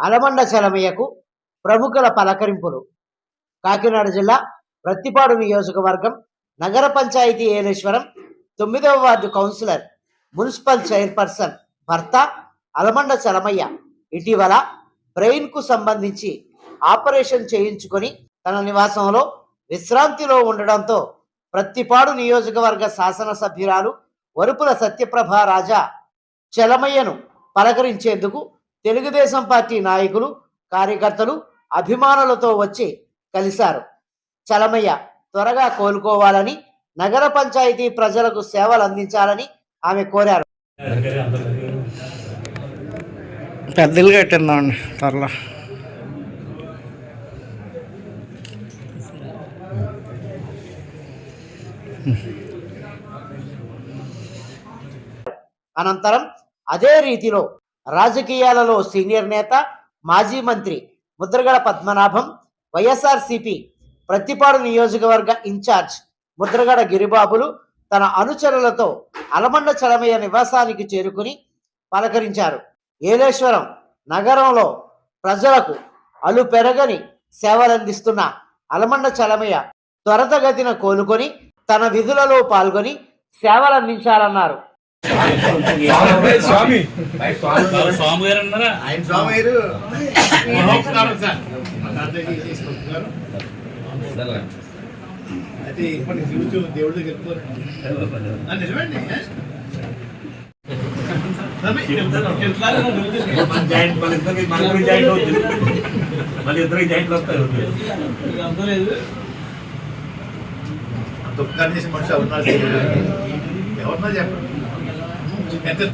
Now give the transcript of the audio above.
Allamanda చలమయ్యకు ప్రముఖుల పలకరింపులు. కాకినాడ జిల్లా ప్రత్తిపాడు నియోజకవర్గం నగర పంచాయతీ ఏలేశ్వరం తొమ్మిదవ వార్డు కౌన్సిలర్ మున్సిపల్ చైర్పర్సన్ భర్త అలమండ చలమయ్య ఇటీవల బ్రెయిన్కు సంబంధించి ఆపరేషన్ చేయించుకొని తన నివాసంలో విశ్రాంతిలో ఉండడంతో ప్రత్తిపాడు నియోజకవర్గ శాసనసభ్యురాలు వరుపుల సత్యప్రభ రాజా చలమయ్యను పలకరించేందుకు తెలుగుదేశం పార్టీ నాయకులు కార్యకర్తలు అభిమానులతో వచ్చి కలిశారు. చలమయ్య త్వరగా కోలుకోవాలని నగర పంచాయతీ ప్రజలకు సేవలు అందించాలని ఆమె కోరారు. పెద్దలు కట్టిందామండి త్వరలో. అనంతరం అదే రీతిలో రాజకీయాలలో సీనియర్ నేత మాజీ మంత్రి ముద్రగడ పద్మనాభం వైఎస్ఆర్సిపి ప్రత్తిపాడు నియోజకవర్గ ఇన్ఛార్జ్ ముద్రగడ గిరిబాబులు తన అనుచరులతో అలమండ చలమయ్య నివాసానికి చేరుకుని పలకరించారు. ఏలేశ్వరం నగరంలో ప్రజలకు అలు పెరగని సేవలందిస్తున్న అలమండ చలమయ్య త్వరతగతిన కోలుకొని తన విధులలో పాల్గొని సేవలందించాలన్నారు. స్వామి. స్వామి. గారు అన్నారా ఆయన స్వామి గారు. అయితే ఇప్పటి చూచు దేవుడి దగ్గర వెళ్ళిపోరు నిజమండి? మన జాయింట్ మన ఇద్దరికి మన ఇద్దరికి జాయింట్ అవుతుంది. మన ఇద్దరికి జాయింట్లు వస్తాయి. దుఃఖాన్ని చేసిన మనిషి ఎవరున్నారు ఎవరున్నా చెప్పండి. And then.